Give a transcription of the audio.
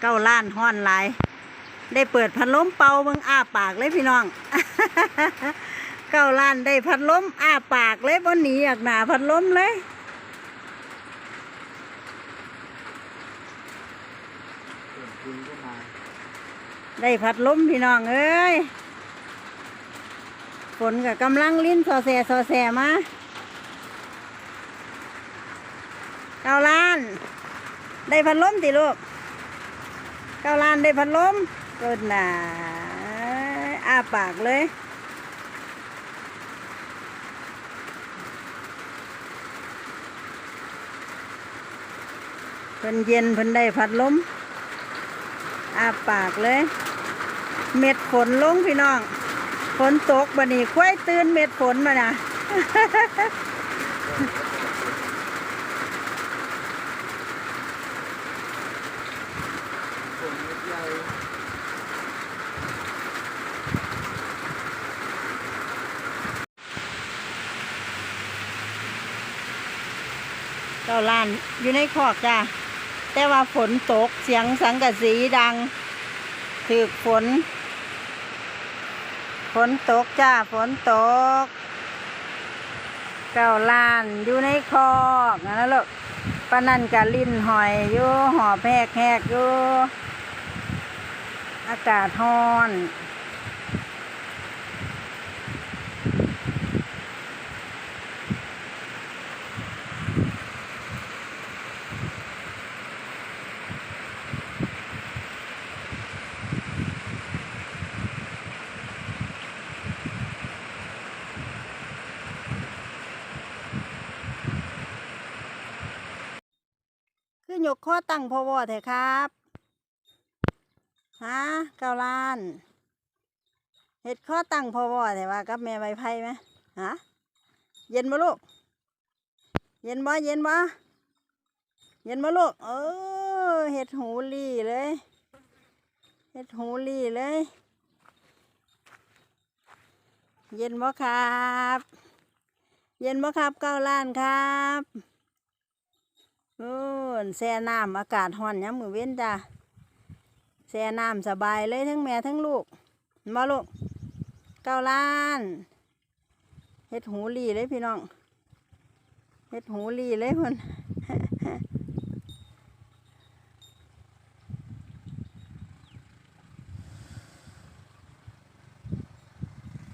เก้าล้านห้อนหลาย ได้เปิดพัดลมเป่าเบิ่งอ้าปากเลยพี่น้อง เก้าล้านได้พัดลมอ้าปากเลยบนหนีอยากหนาพัดลมเลยได้พัดลมพี่น้องเอ้ยฝนกับกำลังลิ้นซอแซซอแซมาเก้าล้าน ได้พัดลมติลูก เก้าล้านได้พัดลมเกิดหนาอ้าปากเลยเพิ่นเย็นเพิ่นได้พัดลมอาปากเลย เม็ดฝนลงพี่น้อง ฝนตกบันนี้ควายตื่นเม็ดฝนมานะ คนไม่ใหญ่ เก้าล้านอยู่ในคอกจ้าแต่ว่าฝนตกเสียงสังกะสีดังถือฝน ฝนตกจ้าฝนตก เก้าล้านอยู่ในคอกนั่นนะลูกปนันกะลิ้นหอยอยู่หอบแหกแหกอยู่อากาศร้อน คือยกข้อตั้งพอวอเถอะครับฮะเก้าล้านเห็ดข้อตั้งพอวอเถอะว่ากับแม่ใบไผ่ไหมฮะเย็นบ่ลูก เย็นบ่เย็นบ่เย็นบ่ลูก เออเห็ดหูลี่เลยเห็ดหูลี่เลย เย็นบ่ครับ เย็นบ่ครับเก้าล้านครับ โอ้แช่น้ำอากาศห่อนยามมือเว้นจ้าแช่น้ำสบายเลยทั้งแม่ทั้งลูกมาลูกเก้าล้านเฮ็ดหูหลีเลยพี่น้องเฮ็ดหูหลีเลยเพิ่น